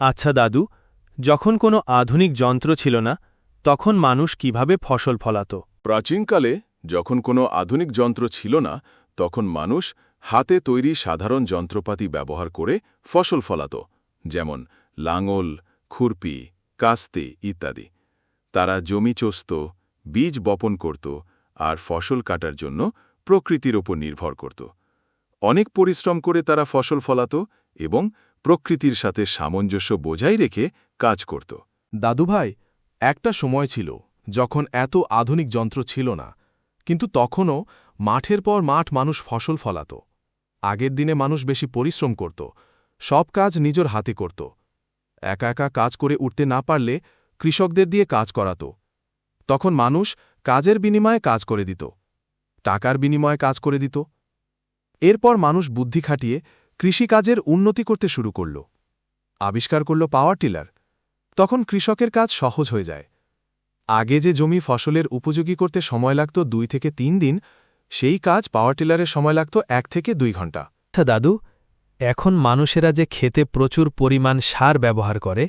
আচ্ছা দাদু, যখন কোনো আধুনিক যন্ত্র ছিল না, তখন মানুষ কীভাবে ফসল ফলাত? প্রাচীনকালে যখন কোনো আধুনিক যন্ত্র ছিল না, তখন মানুষ হাতে তৈরি সাধারণ যন্ত্রপাতি ব্যবহার করে ফসল ফলাত, যেমন লাঙল, খুরপি, কাস্তে ইত্যাদি। তারা জমি চস্ত, বীজ বপন করত আর ফসল কাটার জন্য প্রকৃতির ওপর নির্ভর করত। অনেক পরিশ্রম করে তারা ফসল ফলাত এবং প্রকৃতির সাথে সামঞ্জস্য বোঝাই রেখে কাজ করত। দাদুভাই, একটা সময় ছিল যখন এত আধুনিক যন্ত্র ছিল না, কিন্তু তখনও মাঠের পর মাঠ মানুষ ফসল ফলাত। আগের দিনে মানুষ বেশি পরিশ্রম করত, সব কাজ নিজের হাতে করত। একা একা কাজ করে উঠতে না পারলে কৃষকদের দিয়ে কাজ করাত। তখন মানুষ কাজের বিনিময়ে কাজ করে দিত, টাকার বিনিময়ে কাজ করে দিত। এরপর মানুষ বুদ্ধি খাটিয়ে কৃষিকাজের উন্নতি করতে শুরু করল। আবিষ্কার করল পাওয়ার টিলার। তখন কৃষকের কাজ সহজ হয়ে যায়। আগে যে জমি ফসলের উপযোগী করতে সময় লাগত দুই থেকে তিন দিন সেই কাজ পাওয়ার টিলারের সময় লাগত এক থেকে দুই ঘণ্টা। আচ্ছা দাদু এখন মানুষেরা যে খেতে প্রচুর পরিমাণ সার ব্যবহার করে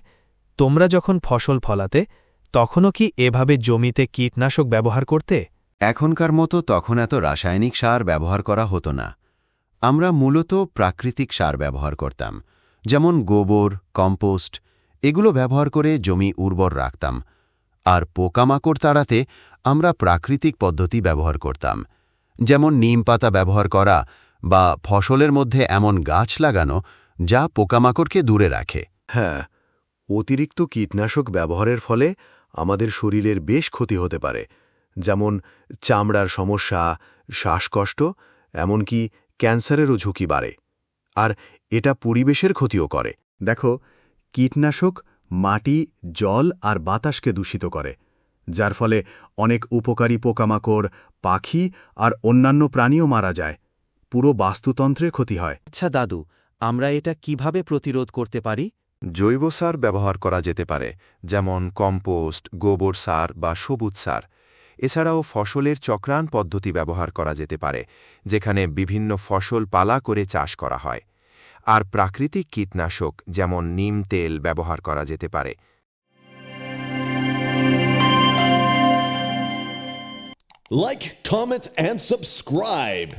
তোমরা যখন ফসল ফলাতে তখনও কি এভাবে জমিতে কীটনাশক ব্যবহার করতে? এখনকার মতো তখন এত রাসায়নিক সার ব্যবহার করা হতো না। আমরা মূলত প্রাকৃতিক সার ব্যবহার করতাম, যেমন গোবর, কম্পোস্ট, এগুলো ব্যবহার করে জমি উর্বর রাখতাম, আর পোকামাকড় তাড়াতে আমরা প্রাকৃতিক পদ্ধতি ব্যবহার করতাম, যেমন নিম পাতা ব্যবহার করা বা ফসলের মধ্যে এমন গাছ লাগানো যা পোকামাকড়কে দূরে রাখে। হ্যাঁ অতিরিক্ত কীটনাশক ব্যবহারের ফলে আমাদের শরীরের বেশ ক্ষতি হতে পারে, যেমন চামড়ার সমস্যা, শ্বাসকষ্ট, এমনকি ক্যান্সারেরও ঝুঁকি বাড়ে আর এটা পরিবেশের ক্ষতিও করে। দেখো কীটনাশক মাটি জল আর বাতাসকে দূষিত করে যার ফলে অনেক উপকারী পোকামাকড় পাখি আর অন্যান্য প্রাণীও মারা যায়। পুরো বাস্তুতন্ত্রের ক্ষতি হয়। আচ্ছা দাদু আমরা এটা কীভাবে প্রতিরোধ করতে পারি? জৈব সার ব্যবহার করা যেতে পারে যেমন কম্পোস্ট গোবর সার বা সবুজ সার। এছাড়াও ফসলের চক্রান পদ্ধতি ব্যবহার করা যেতে পারে যেখানে বিভিন্ন ফসল পালা করে চাষ করা হয় আর প্রাকৃতিক কীটনাশক যেমন নিম তেল ব্যবহার করা যেতে পারে Like, comment, and subscribe.